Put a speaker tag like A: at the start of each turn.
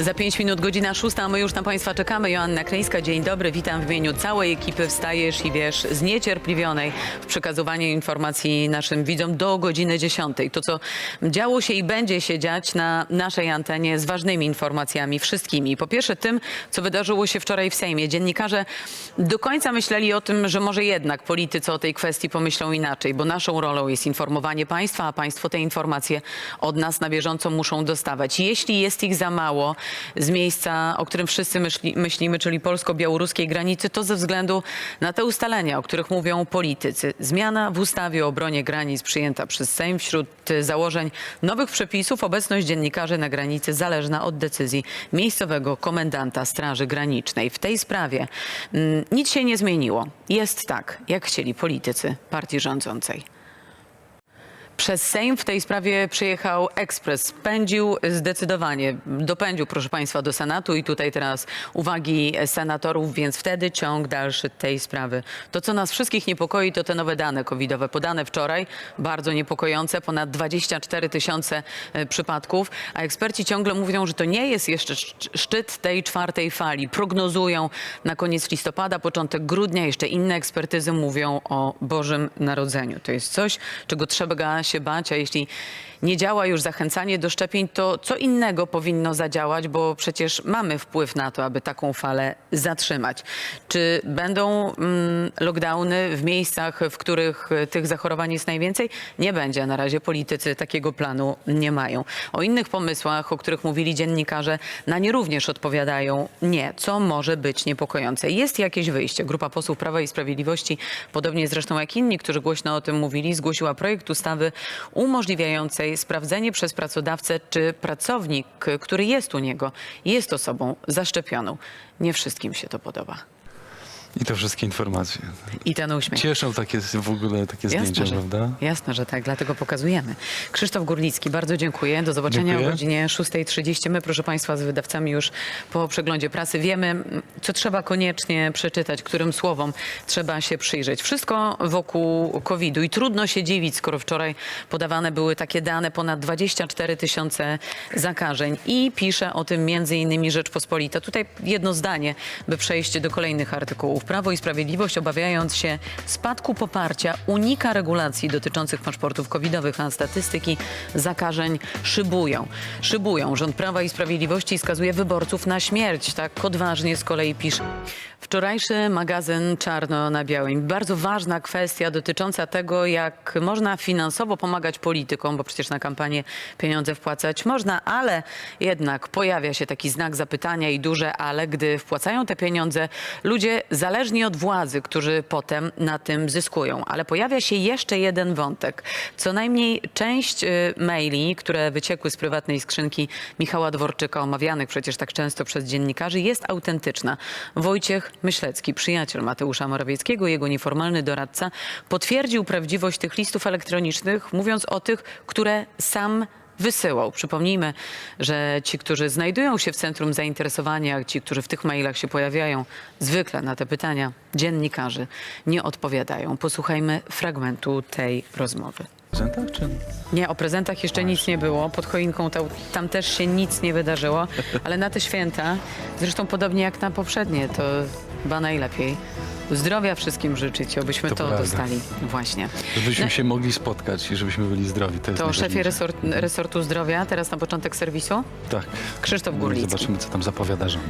A: Za 5 minut godzina 6, a my już na Państwa czekamy. Joanna Kryńska, dzień dobry. Witam w imieniu całej ekipy Wstajesz i Wiesz zniecierpliwionej w przekazywaniu informacji naszym widzom do godziny 10. To, co działo się i będzie się dziać na naszej antenie z ważnymi informacjami, wszystkimi. Po pierwsze tym, co wydarzyło się wczoraj w Sejmie. Dziennikarze do końca myśleli o tym, że może jednak politycy o tej kwestii pomyślą inaczej, bo naszą rolą jest informowanie państwa, a państwo te informacje od nas na bieżąco muszą dostawać. Jeśli jest ich za mało z miejsca, o którym wszyscy myśli, myślimy, czyli polsko-białoruskiej granicy, to ze względu na te ustalenia, o których mówią politycy. Zmiana w ustawie o obronie granic przyjęta przez Sejm wśród y, założeń nowych przepisów obecność dziennikarzy na granicy zależna od decyzji miejscowego komendanta Straży Granicznej. W tej sprawie mm, nic się nie zmieniło. Jest tak, jak chcieli politycy partii rządzącej. Przez Sejm w tej sprawie przyjechał ekspres. Pędził zdecydowanie, dopędził, proszę Państwa, do Senatu i tutaj teraz uwagi senatorów, więc wtedy ciąg dalszy tej sprawy. To, co nas wszystkich niepokoi, to te nowe dane covidowe, podane wczoraj, bardzo niepokojące, ponad 24 tysiące e, przypadków, a eksperci ciągle mówią, że to nie jest jeszcze szczy- szczyt tej czwartej fali. Prognozują na koniec listopada, początek grudnia, jeszcze inne ekspertyzy mówią o Bożym Narodzeniu. To jest coś, czego trzeba się bać, a jeśli nie działa już zachęcanie do szczepień, to co innego powinno zadziałać, bo przecież mamy wpływ na to, aby taką falę zatrzymać. Czy będą mm, lockdowny w miejscach, w których e, tych zachorowań jest najwięcej? Nie będzie. Na razie politycy takiego planu nie mają. O innych pomysłach, o których mówili dziennikarze, na nie również odpowiadają nie, co może być niepokojące. Jest jakieś wyjście. Grupa posłów Prawa i Sprawiedliwości, podobnie zresztą jak inni, którzy głośno o tym mówili, zgłosiła projekt ustawy umożliwiającej sprawdzenie przez pracodawcę, czy pracownik, który jest u niego, jest osobą zaszczepioną. Nie wszystkim się to podoba.
B: I to wszystkie informacje.
A: I ten uśmiech.
B: Cieszą takie w ogóle takie zdjęcia,
A: Jasne że,
B: prawda?
A: jasne, że tak, dlatego pokazujemy. Krzysztof Górnicki, bardzo dziękuję. Do zobaczenia
B: Dziękuję.
A: o godzinie 6.30. My, proszę Państwa, z wydawcami już po przeglądzie prasy wiemy, co trzeba koniecznie przeczytać, którym słowom trzeba się przyjrzeć. Wszystko wokół COVID-u i trudno się dziwić, skoro wczoraj podawane były takie dane, ponad 24 tysiące zakażeń i pisze o tym między innymi Rzeczpospolita. Tutaj jedno zdanie, by przejść do kolejnych artykułów. Prawo i Sprawiedliwość, obawiając się spadku poparcia, unika regulacji dotyczących paszportów covidowych, a statystyki zakażeń szybują. Szybują. Rząd Prawa i Sprawiedliwości skazuje wyborców na śmierć. Tak odważnie z kolei pisze. Wczorajszy magazyn Czarno na Białym. Bardzo ważna kwestia dotycząca tego, jak można finansowo pomagać politykom, bo przecież na kampanię pieniądze wpłacać można, ale jednak pojawia się taki znak zapytania i duże ale, gdy wpłacają te pieniądze ludzie zależni od władzy, którzy potem na tym zyskują. Ale pojawia się jeszcze jeden wątek. Co najmniej część y, maili, które wyciekły z prywatnej skrzynki Michała Dworczyka, omawianych przecież tak często przez dziennikarzy, jest autentyczna. Wojciech Myślecki, przyjaciel Mateusza Morawieckiego, jego nieformalny doradca, potwierdził prawdziwość tych listów elektronicznych, mówiąc o tych, które sam wysyłał. Przypomnijmy, że ci, którzy znajdują się w centrum zainteresowania, ci, którzy w tych mailach się pojawiają, zwykle na te pytania dziennikarzy nie odpowiadają. Posłuchajmy fragmentu tej rozmowy.
B: Prezenta, czy...
A: Nie, o prezentach jeszcze nic nie było. Pod choinką tam, tam też się nic nie wydarzyło, ale na te święta, zresztą podobnie jak na poprzednie, to chyba najlepiej. Zdrowia wszystkim życzyć, abyśmy to,
B: To
A: dostali. Właśnie.
B: Żebyśmy
A: No-
B: się mogli spotkać i żebyśmy byli zdrowi. To,
A: To szefie resort, resortu zdrowia, teraz na początek serwisu,
B: Tak.
A: Krzysztof
B: No
A: Górlicki.
B: Zobaczymy, co tam zapowiada rząd.